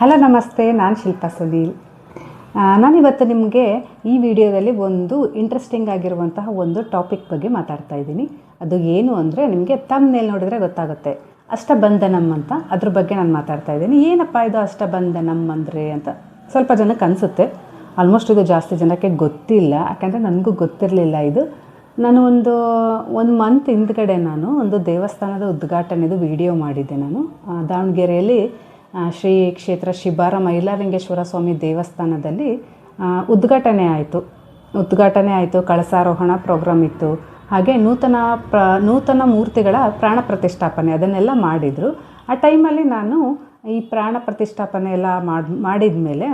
Hello, ನಮಸ್ತೆ. ನಾನು ಶಿಲ್ಪಾ ಸುನೀಲ್ ನಾನಿವತ್ತು ನಿಮಗೆ ಈ ವಿಡಿಯೋದಲ್ಲಿ ಒಂದು ಇಂಟ್ರೆಸ್ಟಿಂಗ್ ಆಗಿರುವಂತಹ ಒಂದು ಟಾಪಿಕ್ ಬಗ್ಗೆ ಮಾತಾಡ್ತಾ ಇದ್ದೀನಿ. ಅದು ಏನು ಅಂದರೆ ನಿಮಗೆ ತಮ್ಮನೇಲಿ ನೋಡಿದರೆ ಗೊತ್ತಾಗುತ್ತೆ. ಅಷ್ಟಬಂಧನಂ ಅಂತ ಅದ್ರ ಬಗ್ಗೆ ನಾನು ಮಾತಾಡ್ತಾ ಇದ್ದೀನಿ. ಏನಪ್ಪ ಇದು ಅಷ್ಟಬಂಧನಂ ಅಂದರೆ ಅಂತ ಸ್ವಲ್ಪ ಜನಕ್ಕೆ ಅನಿಸುತ್ತೆ. ಆಲ್ಮೋಸ್ಟ್ ಇದು ಜಾಸ್ತಿ ಜನಕ್ಕೆ ಗೊತ್ತಿಲ್ಲ. ಯಾಕಂದರೆ ನನಗೂ ಗೊತ್ತಿರಲಿಲ್ಲ ಇದು. ನಾನು ಒಂದು ಒಂದು ಮಂತ್ ಹಿಂದ್ಗಡೆ ನಾನು ಒಂದು ದೇವಸ್ಥಾನದ ಉದ್ಘಾಟನೆದು ವಿಡಿಯೋ ಮಾಡಿದ್ದೆ ನಾನು. ದಾವಣಗೆರೆಯಲ್ಲಿ ಶ್ರೀ ಕ್ಷೇತ್ರ ಶಿಬಾರ ಮೈಲಾಲಿಂಗೇಶ್ವರ ಸ್ವಾಮಿ ದೇವಸ್ಥಾನದಲ್ಲಿ ಉದ್ಘಾಟನೆ ಆಯಿತು. ಉದ್ಘಾಟನೆ ಆಯಿತು, ಕಳಸಾರೋಹಣ ಪ್ರೋಗ್ರಾಮ್ ಇತ್ತು. ಹಾಗೆ ನೂತನ ಪ್ರ, ನೂತನ ಮೂರ್ತಿಗಳ ಪ್ರಾಣ ಪ್ರತಿಷ್ಠಾಪನೆ ಅದನ್ನೆಲ್ಲ ಮಾಡಿದರು. ಆ ಟೈಮಲ್ಲಿ ನಾನು ಈ ಪ್ರಾಣ ಪ್ರತಿಷ್ಠಾಪನೆ ಎಲ್ಲ ಮಾಡಿ ಮಾಡಿದ ಮೇಲೆ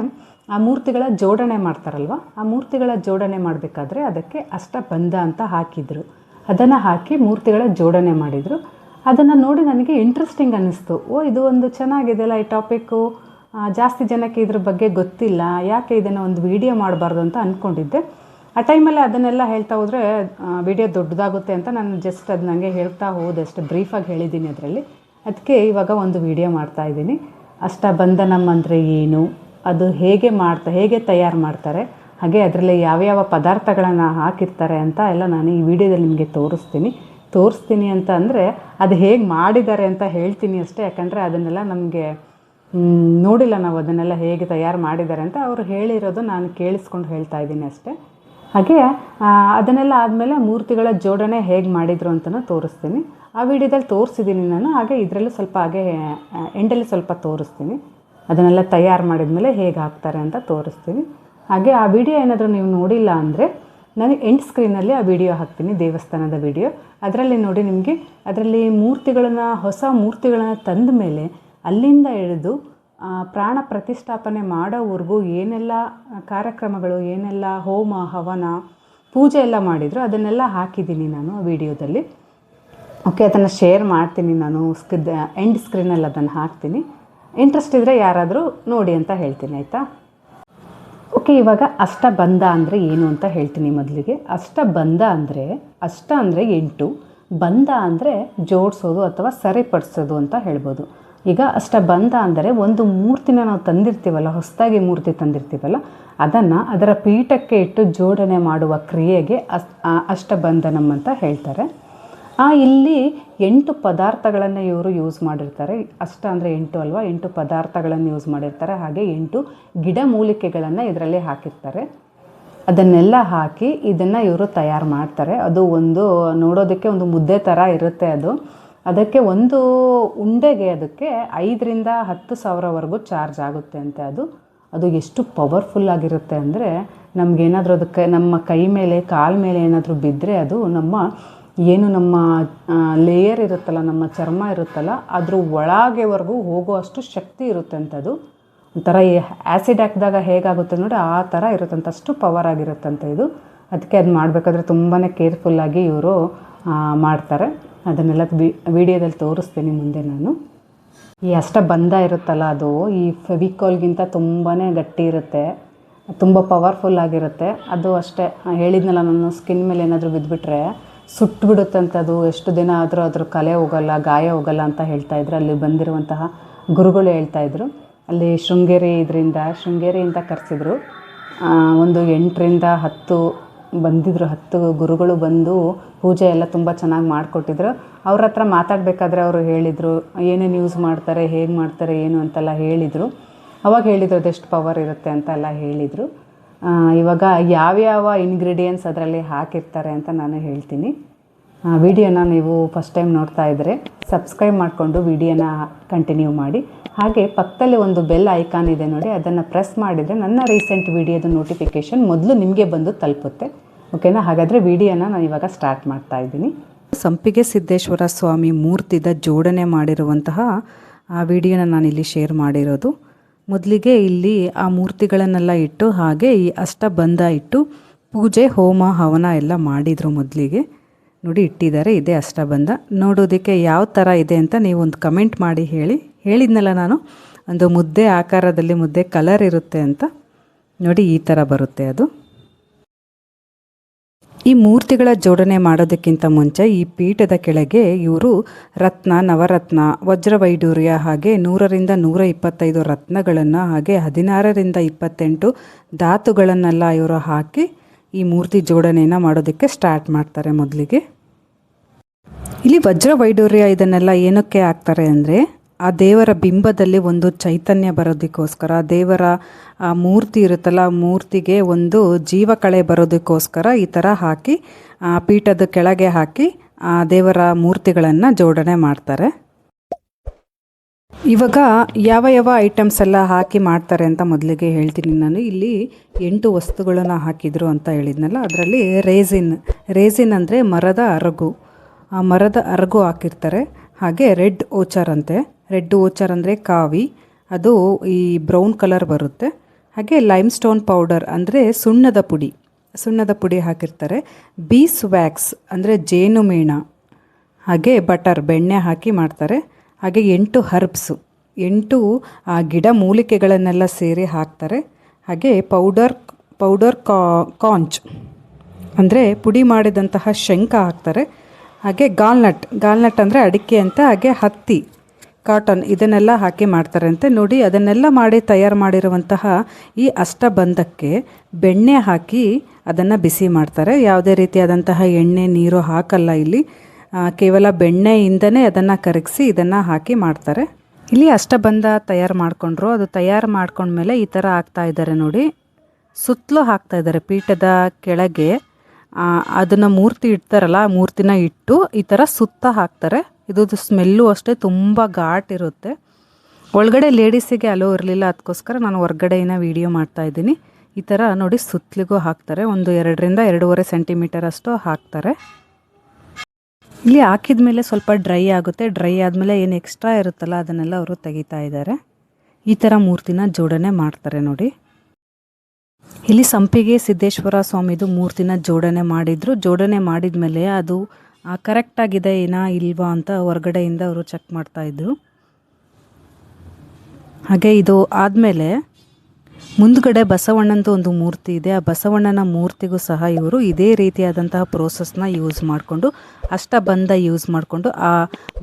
ಆ ಮೂರ್ತಿಗಳ ಜೋಡಣೆ ಮಾಡ್ತಾರಲ್ವ, ಆ ಮೂರ್ತಿಗಳ ಜೋಡಣೆ ಮಾಡಬೇಕಾದ್ರೆ ಅದಕ್ಕೆ ಅಷ್ಟ ಬಂಧ ಅಂತ ಹಾಕಿದರು. ಅದನ್ನು ಹಾಕಿ ಮೂರ್ತಿಗಳ ಜೋಡಣೆ ಮಾಡಿದರು. ಅದನ್ನು ನೋಡಿ ನನಗೆ ಇಂಟ್ರೆಸ್ಟಿಂಗ್ ಅನ್ನಿಸ್ತು. ಓ, ಇದು ಒಂದು ಚೆನ್ನಾಗಿದೆಯಲ್ಲ ಈ ಟಾಪಿಕ್ಕು ಜಾಸ್ತಿ ಜನಕ್ಕೆ ಇದ್ರ ಬಗ್ಗೆ ಗೊತ್ತಿಲ್ಲ. ಯಾಕೆ ಇದನ್ನು ಒಂದು ವಿಡಿಯೋ ಮಾಡಬಾರ್ದು ಅಂತ ಅಂದ್ಕೊಂಡಿದ್ದೆ ಆ ಟೈಮಲ್ಲಿ ಅದನ್ನೆಲ್ಲ ಹೇಳ್ತಾ ಹೋದರೆ ವಿಡಿಯೋ ದೊಡ್ಡದಾಗುತ್ತೆ ಅಂತ ನಾನು ಜಸ್ಟ್ ಅದು ನನಗೆ ಹೇಳ್ತಾ ಹೋದೆ. ಬ್ರೀಫ್ ಬ್ರೀಫಾಗಿ ಹೇಳಿದ್ದೀನಿ ಅದರಲ್ಲಿ. ಅದಕ್ಕೆ ಇವಾಗ ಒಂದು ವಿಡಿಯೋ ಮಾಡ್ತಾ ಇದ್ದೀನಿ. ಅಷ್ಟಬಂಧನಂ ಅಂದರೆ ಏನು? ಅದು ಹೇಗೆ ಮಾಡ್ತಾ, ಹೇಗೆ ತಯಾರು ಮಾಡ್ತಾರೆ? ಹಾಗೆ ಅದರಲ್ಲಿ ಯಾವ್ಯಾವ ಪದಾರ್ಥಗಳನ್ನು ಹಾಕಿರ್ತಾರೆ ಅಂತ ಎಲ್ಲ ನಾನು ಈ ವಿಡಿಯೋದಲ್ಲಿ ನಿಮಗೆ ತೋರಿಸ್ತೀನಿ. ತೋರಿಸ್ತೀನಿ ಅಂತ ಅಂದರೆ ಅದು ಹೇಗೆ ಮಾಡಿದ್ದಾರೆ ಅಂತ ಹೇಳ್ತೀನಿ ಅಷ್ಟೇ, ಯಾಕಂದರೆ ಅದನ್ನೆಲ್ಲ ನಮಗೆ ನೋಡಿಲ್ಲ ನಾವು ಅದನ್ನೆಲ್ಲ ಹೇಗೆ ತಯಾರು ಮಾಡಿದ್ದಾರೆ ಅಂತ. ಅವರು ಹೇಳಿರೋದು ನಾನು ಕೇಳಿಸ್ಕೊಂಡು ಹೇಳ್ತಾ ಇದ್ದೀನಿ ಅಷ್ಟೇ. ಹಾಗೆ ಅದನ್ನೆಲ್ಲ ಆದಮೇಲೆ ಮೂರ್ತಿಗಳ ಜೋಡಣೆ ಹೇಗೆ ಮಾಡಿದರು ಅಂತಲೂ ತೋರಿಸ್ತೀನಿ. ಆ ವಿಡಿಯೋದಲ್ಲಿ ತೋರಿಸಿದ್ದೀನಿ ನಾನು, ಹಾಗೆ ಇದರಲ್ಲೂ ಸ್ವಲ್ಪ ಹಾಗೆ ಎಂಡಲ್ಲಿ ಸ್ವಲ್ಪ ತೋರಿಸ್ತೀನಿ. ಅದನ್ನೆಲ್ಲ ತಯಾರು ಮಾಡಿದ ಮೇಲೆ ಹೇಗೆ ಹಾಕ್ತಾರೆ ಅಂತ ತೋರಿಸ್ತೀನಿ. ಹಾಗೆ ಆ ವಿಡಿಯೋ ಏನಾದರೂ ನೀವು ನೋಡಿಲ್ಲ ಅಂದರೆ ನಾನು ಎಂಡ್ ಸ್ಕ್ರೀನಲ್ಲಿ ಆ ವಿಡಿಯೋ ಹಾಕ್ತೀನಿ, ದೇವಸ್ಥಾನದ ವಿಡಿಯೋ ಅದರಲ್ಲಿ ನೋಡಿ ನಿಮಗೆ, ಅದರಲ್ಲಿ ಮೂರ್ತಿಗಳನ್ನು, ಹೊಸ ಮೂರ್ತಿಗಳನ್ನು ತಂದ ಮೇಲೆ ಅಲ್ಲಿಂದ ಹಿಡಿದು ಪ್ರಾಣ ಪ್ರತಿಷ್ಠಾಪನೆ ಮಾಡೋವರೆಗೂ ಏನೆಲ್ಲ ಕಾರ್ಯಕ್ರಮಗಳು, ಏನೆಲ್ಲ ಹೋಮ, ಹವನ, ಪೂಜೆ ಎಲ್ಲ ಮಾಡಿದ್ರು, ಅದನ್ನೆಲ್ಲ ಹಾಕಿದ್ದೀನಿ ನಾನು ಆ ವಿಡಿಯೋದಲ್ಲಿ ಓಕೆ ಅದನ್ನು ಶೇರ್ ಮಾಡ್ತೀನಿ ನಾನು ಎಂಡ್ ಸ್ಕ್ರೀನಲ್ಲಿ ಅದನ್ನು ಹಾಕ್ತೀನಿ. ಇಂಟ್ರೆಸ್ಟ್ ಇದ್ದರೆ ಯಾರಾದರೂ ನೋಡಿ ಅಂತ ಹೇಳ್ತೀನಿ, ಆಯಿತಾ? ಓಕೆ ಇವಾಗ ಅಷ್ಟ ಬಂಧ ಅಂದರೆ ಏನು ಅಂತ ಹೇಳ್ತೀನಿ ಮೊದಲಿಗೆ. ಅಷ್ಟ ಬಂಧ ಅಂದರೆ, ಅಷ್ಟ ಅಂದರೆ ಎಂಟು ಬಂಧ ಅಂದರೆ ಜೋಡಿಸೋದು ಅಥವಾ ಸರಿಪಡಿಸೋದು ಅಂತ ಹೇಳ್ಬೋದು. ಈಗ ಅಷ್ಟ ಬಂಧ ಅಂದರೆ ಒಂದು ಮೂರ್ತಿನ ನಾವು ತಂದಿರ್ತೀವಲ್ಲ, ಹೊಸದಾಗಿ ಮೂರ್ತಿ ತಂದಿರ್ತೀವಲ್ಲ, ಅದನ್ನು ಅದರ ಪೀಠಕ್ಕೆ ಇಟ್ಟು ಜೋಡಣೆ ಮಾಡುವ ಕ್ರಿಯೆಗೆ ಅಷ್ಟ ಅಷ್ಟಬಂಧನಂ ಅಂತ ಹೇಳ್ತಾರೆ. ಆ, ಇಲ್ಲಿ ಎಂಟು ಪದಾರ್ಥಗಳನ್ನು ಇವರು ಯೂಸ್ ಮಾಡಿರ್ತಾರೆ. ಅಷ್ಟ ಅಂದರೆ ಎಂಟು ಅಲ್ವಾ? ಎಂಟು ಪದಾರ್ಥಗಳನ್ನು ಯೂಸ್ ಮಾಡಿರ್ತಾರೆ. ಹಾಗೆ ಎಂಟು ಗಿಡಮೂಲಿಕೆಗಳನ್ನು ಇದರಲ್ಲಿ ಹಾಕಿರ್ತಾರೆ. ಅದನ್ನೆಲ್ಲ ಹಾಕಿ ಇದನ್ನು ಇವರು ತಯಾರು ಮಾಡ್ತಾರೆ. ಅದು ಒಂದು ನೋಡೋದಕ್ಕೆ ಒಂದು ಮುದ್ದೆ ಥರ ಇರುತ್ತೆ ಅದು. ಅದಕ್ಕೆ ಒಂದು ಉಂಡೆಗೆ ಅದಕ್ಕೆ ಐದರಿಂದ ಹತ್ತು ಸಾವಿರವರೆಗೂ ಚಾರ್ಜ್ ಆಗುತ್ತೆ ಅಂತೆ ಅದು. ಅದು ಎಷ್ಟು ಪವರ್ಫುಲ್ ಆಗಿರುತ್ತೆ ಅಂದರೆ ನಮಗೇನಾದರೂ ಅದಕ್ಕೆ ನಮ್ಮ ಕೈ ಮೇಲೆ, ಕಾಲ ಮೇಲೆ ಏನಾದರೂ ಬಿದ್ದರೆ ಅದು ನಮ್ಮ ಏನು ನಮ್ಮ ಲೇಯರ್ ಇರುತ್ತಲ್ಲ, ನಮ್ಮ ಚರ್ಮ ಇರುತ್ತಲ್ಲ, ಅದ್ರ ಒಳಗೆವರೆಗೂ ಹೋಗೋ ಅಷ್ಟು ಶಕ್ತಿ ಇರುತ್ತೆ ಅಂಥದ್ದು ಒಂಥರ ಆ್ಯಸಿಡ್ ಹಾಕಿದಾಗ ಹೇಗಾಗುತ್ತೆ ನೋಡಿ ಆ ಥರ ಇರುತ್ತಂತ ಅಷ್ಟು ಪವರ್ ಆಗಿರುತ್ತಂತೆ ಇದು. ಅದಕ್ಕೆ ಅದು ಮಾಡಬೇಕಾದ್ರೆ ತುಂಬಾ ಕೇರ್ಫುಲ್ಲಾಗಿ ಇವರು ಮಾಡ್ತಾರೆ. ಅದನ್ನೆಲ್ಲ ವಿಡಿಯೋದಲ್ಲಿ ತೋರಿಸ್ತೀನಿ ಮುಂದೆ ನಾನು. ಈ ಅಷ್ಟ ಬಂಧ ಇರುತ್ತಲ್ಲ ಅದು, ಈ ಫೆವಿಕಾಲ್ಗಿಂತ ತುಂಬಾ ಗಟ್ಟಿ ಇರುತ್ತೆ. ತುಂಬ ಪವರ್ಫುಲ್ ಆಗಿರುತ್ತೆ. ಅದು ಅಷ್ಟೇ. ಹೇಳಿದ್ನಲ್ಲ ನಾನು ಸ್ಕಿನ್ ಮೇಲೆ ಏನಾದರೂ ಬಿದ್ದುಬಿಟ್ರೆ ಸುಟ್ಟುಬಿಡುತ್ತಂತೆ ಅದು ಎಷ್ಟು ದಿನ ಆದರೂ ಅದ್ರ ಕಲೆ ಹೋಗಲ್ಲ, ಗಾಯ ಹೋಗಲ್ಲ ಅಂತ ಹೇಳ್ತಾ ಇದ್ರು. ಅಲ್ಲಿ ಬಂದಿರುವಂತಹ ಗುರುಗಳು ಹೇಳ್ತಾ ಇದ್ರು. ಅಲ್ಲಿ ಶೃಂಗೇರಿ ಇದರಿಂದ ಶೃಂಗೇರಿಯಿಂದ ಕರೆಸಿದ್ರು. ಒಂದು ಎಂಟರಿಂದ ಹತ್ತು ಬಂದಿದ್ರು, ಹತ್ತು ಗುರುಗಳು ಬಂದು ಪೂಜೆ ಎಲ್ಲ ತುಂಬ ಚೆನ್ನಾಗಿ ಮಾಡಿಕೊಟ್ಟಿದ್ರು. ಅವ್ರ ಹತ್ರ ಮಾತಾಡಬೇಕಾದ್ರೆ ಅವರು ಹೇಳಿದರು ಏನೇನು ಯೂಸ್ ಮಾಡ್ತಾರೆ, ಹೇಗೆ ಮಾಡ್ತಾರೆ, ಏನು ಅಂತೆಲ್ಲ ಹೇಳಿದರು. ಅವಾಗ ಹೇಳಿದರು, ಅದೆಷ್ಟು ಪವರ್ ಇರುತ್ತೆ ಅಂತೆಲ್ಲ ಹೇಳಿದರು. ಇವಾಗ ಯಾವ್ಯಾವ ಇಂಗ್ರೀಡಿಯೆಂಟ್ಸ್ ಅದರಲ್ಲಿ ಹಾಕಿರ್ತಾರೆ ಅಂತ ನಾನು ಹೇಳ್ತೀನಿ. ವಿಡಿಯೋನ ನೀವು ಫಸ್ಟ್ ಟೈಮ್ ನೋಡ್ತಾ ಇದ್ದರೆ ಸಬ್ಸ್ಕ್ರೈಬ್ ಮಾಡಿಕೊಂಡು ವಿಡಿಯೋನ ಕಂಟಿನ್ಯೂ ಮಾಡಿ. ಹಾಗೆ ಪಕ್ಕದಲ್ಲಿ ಒಂದು ಬೆಲ್ ಐಕಾನ್ ಇದೆ ನೋಡಿ, ಅದನ್ನು ಪ್ರೆಸ್ ಮಾಡಿದರೆ ನನ್ನ ರೀಸೆಂಟ್ ವಿಡಿಯೋದ ನೋಟಿಫಿಕೇಷನ್ ಮೊದಲು ನಿಮಗೆ ಬಂದು ತಲುಪುತ್ತೆ. ಓಕೆನಾ ಹಾಗಾದರೆ ವಿಡಿಯೋನ ನಾನು ಇವಾಗ ಸ್ಟಾರ್ಟ್ ಮಾಡ್ತಾ ಇದ್ದೀನಿ. ಸಂಪಿಗೆ ಸಿದ್ದೇಶ್ವರ ಸ್ವಾಮಿ ಮೂರ್ತಿದ ಜೋಡಣೆ ಮಾಡಿರುವಂತಹ ಆ ವಿಡಿಯೋನ ನಾನಿಲ್ಲಿ ಶೇರ್ ಮಾಡಿರೋದು. ಮೊದಲಿಗೆ ಇಲ್ಲಿ ಆ ಮೂರ್ತಿಗಳನ್ನೆಲ್ಲ ಇಟ್ಟು ಹಾಗೆ ಈ ಅಷ್ಟಬಂಧ ಇಟ್ಟು ಪೂಜೆ, ಹೋಮ, ಹವನ ಎಲ್ಲ ಮಾಡಿದರು ಮೊದಲಿಗೆ. ನೋಡಿ, ಇಟ್ಟಿದ್ದಾರೆ, ಇದೇ ಅಷ್ಟಬಂಧ ನೋಡೋದಕ್ಕೆ ಯಾವ ಥರ ಇದೆ ಅಂತ ನೀವು ಒಂದು ಕಮೆಂಟ್ ಮಾಡಿ ಹೇಳಿ. ಹೇಳಿದ್ನಲ್ಲ ನಾನು, ಒಂದು ಮುದ್ದೆ ಆಕಾರದಲ್ಲಿ ಮುದ್ದೆ ಕಲರ್ ಇರುತ್ತೆ ಅಂತ. ನೋಡಿ, ಈ ಥರ ಬರುತ್ತೆ ಅದು. ಈ ಮೂರ್ತಿಗಳ ಜೋಡಣೆ ಮಾಡೋದಕ್ಕಿಂತ ಮುಂಚೆ ಈ ಪೀಠದ ಕೆಳಗೆ ಇವರು ರತ್ನ, ನವರತ್ನ, ವಜ್ರವೈಡೂರ್ಯ ಹಾಗೆ ನೂರರಿಂದ ನೂರ ಇಪ್ಪತ್ತೈದು ರತ್ನಗಳನ್ನು ಹಾಗೆ ಹದಿನಾರರಿಂದ ಇಪ್ಪತ್ತೆಂಟು ಧಾತುಗಳನ್ನೆಲ್ಲ ಇವರು ಹಾಕಿ ಈ ಮೂರ್ತಿ ಜೋಡಣೆಯನ್ನು ಮಾಡೋದಕ್ಕೆ ಸ್ಟಾರ್ಟ್ ಮಾಡ್ತಾರೆ ಮೊದಲಿಗೆ. ಇಲ್ಲಿ ವಜ್ರ ವೈಡೂರ್ಯ ಇದನ್ನೆಲ್ಲ ಏನಕ್ಕೆ ಹಾಕ್ತಾರೆ ಅಂದರೆ ಆ ದೇವರ ಬಿಂಬದಲ್ಲಿ ಒಂದು ಚೈತನ್ಯ ಬರೋದಕ್ಕೋಸ್ಕರ ದೇವರ, ಆ ಮೂರ್ತಿ ಇರುತ್ತಲ್ಲ, ಆ ಮೂರ್ತಿಗೆ ಒಂದು ಜೀವಕಳೆ ಬರೋದಕ್ಕೋಸ್ಕರ ಈ ಥರ ಹಾಕಿ, ಆ ಪೀಠದ ಕೆಳಗೆ ಹಾಕಿ ಆ ದೇವರ ಮೂರ್ತಿಗಳನ್ನು ಜೋಡಣೆ ಮಾಡ್ತಾರೆ. ಇವಾಗ ಯಾವ ಯಾವ ಐಟಮ್ಸ್ ಎಲ್ಲ ಹಾಕಿ ಮಾಡ್ತಾರೆ ಅಂತ ಮೊದಲಿಗೆ ಹೇಳ್ತೀನಿ ನಾನು. ಇಲ್ಲಿ ಎಂಟು ವಸ್ತುಗಳನ್ನು ಹಾಕಿದ್ರು ಅಂತ ಹೇಳಿದ್ನಲ್ಲ, ಅದರಲ್ಲಿ ರೇಸಿನ್ ರೇಸಿನ್ ಅಂದರೆ ಮರದ ಅರಗು. ಆ ಮರದ ಅರಗು ಹಾಕಿರ್ತಾರೆ, ಹಾಗೆ ರೆಡ್ ಓಚರ್ ಅಂತೆ. ರೆಡ್ ಓಚರ್ ಅಂದರೆ ಕಾವಿ, ಅದು ಈ ಬ್ರೌನ್ ಕಲರ್ ಬರುತ್ತೆ. ಹಾಗೆ ಲೈಮ್ ಸ್ಟೋನ್ ಪೌಡರ್ ಅಂದರೆ ಸುಣ್ಣದ ಪುಡಿ ಸುಣ್ಣದ ಪುಡಿ ಹಾಕಿರ್ತಾರೆ. ಬೀಸ್ ವ್ಯಾಕ್ಸ್ ಅಂದರೆ ಜೇನು ಮೇಣ ಹಾಗೆ ಬಟರ್ ಬೆಣ್ಣೆ ಹಾಕಿ ಮಾಡ್ತಾರೆ. ಹಾಗೆ ಎಂಟು ಹರ್ಬ್ಸು, ಎಂಟು, ಆ, ಗಿಡ ಮೂಲಿಕೆಗಳನ್ನೆಲ್ಲ ಸೇರಿ ಹಾಕ್ತಾರೆ. ಹಾಗೆ ಪೌಡರ್ ಪೌಡರ್ ಕಾ, ಕಾಂಚ್ ಅಂದರೆ ಪುಡಿ ಮಾಡಿದಂತಹ ಶಂಖ ಹಾಕ್ತಾರೆ. ಹಾಗೆ ಗಾಲ್ನಟ್ ಗಾಲ್ನಟ್ ಅಂದರೆ ಅಡಿಕೆ ಅಂತ, ಹಾಗೆ ಹತ್ತಿ. ಕಾಟನ್ ಇದನ್ನೆಲ್ಲ ಹಾಕಿ ಮಾಡ್ತಾರೆ ಅಂತೆ ನೋಡಿ, ಅದನ್ನೆಲ್ಲ ಮಾಡಿ ತಯಾರು ಮಾಡಿರುವಂತಹ ಈ ಅಷ್ಟಬಂಧಕ್ಕೆ ಬೆಣ್ಣೆ ಹಾಕಿ ಅದನ್ನು ಬಿಸಿ ಮಾಡ್ತಾರೆ. ಯಾವುದೇ ರೀತಿಯಾದಂತಹ ಎಣ್ಣೆ, ನೀರು ಹಾಕಲ್ಲ ಇಲ್ಲಿ. ಕೇವಲ ಬೆಣ್ಣೆಯಿಂದನೇ ಅದನ್ನು ಕರಗಿಸಿ ಇದನ್ನು ಹಾಕಿ ಮಾಡ್ತಾರೆ. ಇಲ್ಲಿ ಅಷ್ಟಬಂಧ ತಯಾರು ಮಾಡಿಕೊಂಡ್ರು. ಅದು ತಯಾರು ಮಾಡ್ಕೊಂಡ್ಮೇಲೆ ಈ ಥರ ಹಾಕ್ತಾ ಇದ್ದಾರೆ ನೋಡಿ. ಸುತ್ತಲೂ ಹಾಕ್ತಾ ಇದ್ದಾರೆ ಪೀಠದ ಕೆಳಗೆ ಅದನ್ನು ಮೂರ್ತಿ ಇಡ್ತಾರಲ್ಲ, ಆ ಮೂರ್ತಿನ ಇಟ್ಟು ಈ ಥರ ಸುತ್ತ ಹಾಕ್ತಾರೆ. ಇದು ಸ್ಮೆಲ್ಲು ಅಷ್ಟೇ ತುಂಬ ಘಾಟ್ ಇರುತ್ತೆ. ಒಳಗಡೆ ಲೇಡೀಸಿಗೆ ಅಲೋ ಇರಲಿಲ್ಲ ಅದಕ್ಕೋಸ್ಕರ ನಾನು ಹೊರ್ಗಡೆಯಿಂದ ವೀಡಿಯೋ ಮಾಡ್ತಾ ಇದ್ದೀನಿ. ಈ ಥರ ನೋಡಿ ಸುತ್ತಲಿಗೂ ಹಾಕ್ತಾರೆ. ಒಂದು ಎರಡರಿಂದ ಎರಡೂವರೆ ಸೆಂಟಿಮೀಟರ್ ಅಷ್ಟು ಹಾಕ್ತಾರೆ. ಇಲ್ಲಿ ಹಾಕಿದ ಮೇಲೆ ಸ್ವಲ್ಪ ಡ್ರೈ ಆಗುತ್ತೆ. ಡ್ರೈ ಆದಮೇಲೆ ಏನು ಎಕ್ಸ್ಟ್ರಾ ಇರುತ್ತಲ್ಲ, ಅದನ್ನೆಲ್ಲ ಅವರು ತೆಗಿತಾ ಇದ್ದಾರೆ. ಈ ಥರ ಮೂರ್ತಿನ ಜೋಡಣೆ ಮಾಡ್ತಾರೆ ನೋಡಿ. ಇಲ್ಲಿ ಸಂಪಿಗೆ ಸಿದ್ದೇಶ್ವರ ಸ್ವಾಮಿದು ಮೂರ್ತಿನ ಜೋಡಣೆ ಮಾಡಿದ್ರು. ಜೋಡಣೆ ಮಾಡಿದ ಮೇಲೆ ಅದು ಕರೆಕ್ಟಾಗಿದೆ ಏನಾ ಇಲ್ವಾ ಅಂತ ಹೊರಗಡೆಯಿಂದ ಅವರು ಚೆಕ್ ಮಾಡ್ತಾಯಿದ್ರು ಹಾಗೆ ಇದು ಆದಮೇಲೆ ಮುಂದ್ಗಡೆ ಬಸವಣ್ಣಂದು ಒಂದು ಮೂರ್ತಿ ಇದೆ. ಆ ಬಸವಣ್ಣನ ಮೂರ್ತಿಗೂ ಸಹ ಇವರು ಇದೇ ರೀತಿಯಾದಂತಹ ಪ್ರೋಸೆಸ್ನ ಯೂಸ್ ಮಾಡಿಕೊಂಡು ಅಷ್ಟಬಂಧ ಯೂಸ್ ಮಾಡಿಕೊಂಡು, ಆ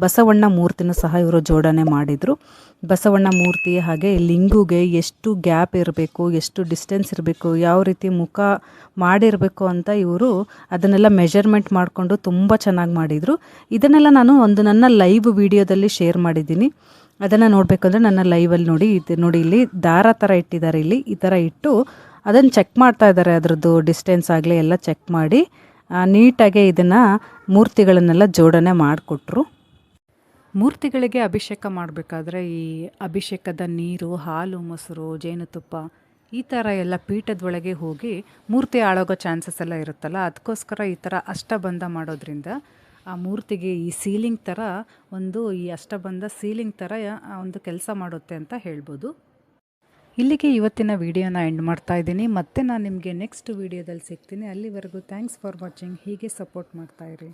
ಬಸವಣ್ಣ ಮೂರ್ತಿನೂ ಸಹ ಇವರು ಜೋಡಣೆ ಮಾಡಿದರು. ಬಸವಣ್ಣ ಮೂರ್ತಿ ಹಾಗೆ ಲಿಂಗುಗೆ ಎಷ್ಟು ಗ್ಯಾಪ್ ಇರಬೇಕು, ಎಷ್ಟು ಡಿಸ್ಟೆನ್ಸ್ ಇರಬೇಕು, ಯಾವ ರೀತಿ ಮುಖ ಮಾಡಿರಬೇಕು ಅಂತ ಇವರು ಅದನ್ನೆಲ್ಲ ಮೆಜರ್ಮೆಂಟ್ ಮಾಡಿಕೊಂಡು ತುಂಬ ಚೆನ್ನಾಗಿ ಮಾಡಿದರು. ಇದನ್ನೆಲ್ಲ ನಾನು ಒಂದು ನನ್ನ ಲೈವ್ ವಿಡಿಯೋದಲ್ಲಿ ಶೇರ್ ಮಾಡಿದ್ದೀನಿ. ಅದನ್ನು ನೋಡಬೇಕಂದ್ರೆ ನನ್ನ ಲೈವಲ್ಲಿ ನೋಡಿ, ಇದು ನೋಡಿ ಇಲ್ಲಿ ದಾರ ಥರ ಇಟ್ಟಿದ್ದಾರೆ ಇಲ್ಲಿ. ಈ ಥರ ಇಟ್ಟು ಅದನ್ನು ಚೆಕ್ ಮಾಡ್ತಾ ಇದ್ದಾರೆ ಅದರದ್ದು ಡಿಸ್ಟೆನ್ಸ್ ಆಗಲಿ ಎಲ್ಲ ಚೆಕ್ ಮಾಡಿ ನೀಟಾಗಿ ಇದನ್ನು ಮೂರ್ತಿಗಳನ್ನೆಲ್ಲ ಜೋಡಣೆ ಮಾಡಿಕೊಟ್ರು. ಮೂರ್ತಿಗಳಿಗೆ ಅಭಿಷೇಕ ಮಾಡಬೇಕಾದ್ರೆ ಈ ಅಭಿಷೇಕದ ನೀರು, ಹಾಲು, ಮೊಸರು, ಜೇನುತುಪ್ಪ ಈ ಥರ ಎಲ್ಲ ಪೀಠದೊಳಗೆ ಹೋಗಿ ಮೂರ್ತಿ ಆಳೋಗೋ ಚಾನ್ಸಸ್ ಎಲ್ಲ ಇರುತ್ತಲ್ಲ, ಅದಕ್ಕೋಸ್ಕರ ಈ ಥರ ಅಷ್ಟಬಂಧ ಮಾಡೋದ್ರಿಂದ ಆ ಮೂರ್ತಿಗೆ ಈ ಸೀಲಿಂಗ್ ಥರ ಒಂದು ಈ ಅಷ್ಟಬಂಧ ಸೀಲಿಂಗ್ ಥರ ಒಂದು ಕೆಲಸ ಮಾಡುತ್ತೆ ಅಂತ ಹೇಳ್ಬೋದು. ಇಲ್ಲಿಗೆ ಇವತ್ತಿನ ವಿಡಿಯೋನ ಎಂಡ್ ಮಾಡ್ತಾ ಇದ್ದೀನಿ. ಮತ್ತೆ ನಾನು ನಿಮಗೆ ನೆಕ್ಸ್ಟ್ ವಿಡಿಯೋದಲ್ಲಿ ಸಿಗ್ತೀನಿ. ಅಲ್ಲಿವರೆಗೂ ಥ್ಯಾಂಕ್ಸ್ ಫಾರ್ ವಾಚಿಂಗ್ ಹೀಗೆ ಸಪೋರ್ಟ್ ಮಾಡ್ತಾಯಿರಿ